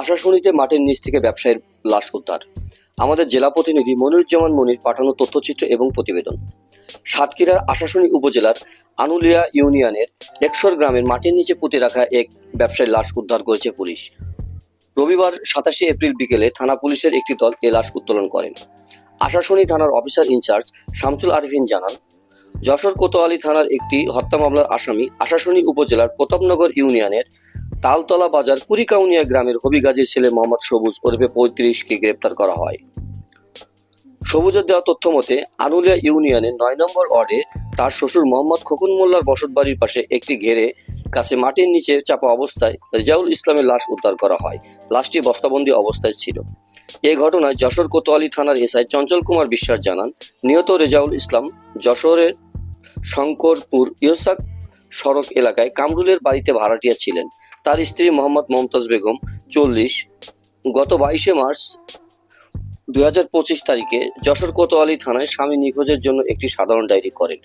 আশাশুনিতে মাটির নিচ থেকে ব্যবসায়ীর লাশ উদ্ধার। আমাদের জেলা প্রতিনিধি মনিরুজ্জামান মনির পাঠানো তথ্যচিত্র এবং প্রতিবেদন। সাতক্ষীরার আশাশুনি উপজেলার আনুলিয়া ইউনিয়নের একশোর গ্রামের মাটির নিচে পুঁতে রাখা এক ব্যবসায়ীর লাশ উদ্ধার করেছে পুলিশ। রবিবার সাতাশে এপ্রিল বিকেলে থানা পুলিশের একটি দল এ লাশ উত্তোলন করেন। আশাশুনি থানার অফিসার ইনচার্জ শামসুল আরিফিন জানান, যশোর কোতোয়ালি থানার একটি হত্যা মামলার আসামি আশাশুনি উপজেলার প্রতাপনগর ইউনিয়নের তালতলা বাজার কুড়িকাউনিয়া গ্রামের হবিগাজীর ছেলে মোহাম্মদ সবুজ ওরফে পঁয়ত্রিশকে গ্রেপ্তার করা হয়। সবুজের দেওয়া তথ্য মতে, আনুলিয়া ইউনিয়নের নয় নম্বর ওয়ার্ডে তার শ্বশুর মোহাম্মদ খোকন মোল্লার বসতবাড়ির পাশে একটি ঘেরে কাছে মাটির নিচে চাপা অবস্থায় রেজাউল ইসলামের লাশ উদ্ধার করা হয়। লাশটি বস্তাবন্দি অবস্থায় ছিল। এ ঘটনায় যশোর কোতোয়ালি থানার এসআই চঞ্চল কুমার বিশ্বাস জানান, নিহত রেজাউল ইসলাম যশোরের শঙ্করপুর ইয়সাক সড়ক এলাকায় কামরুলের বাড়িতে ভাড়াটিয়া ছিলেন। তার স্ত্রী মোহাম্মদ মমতাজ বেগম চল্লিশ। গত বাইশে মার্চ দুই হাজার পঁচিশ তারিখে যশোর কোতোয়ালি থানায় স্বামী নিখোঁজের জন্য একটি সাধারণ ডায়েরি করেন।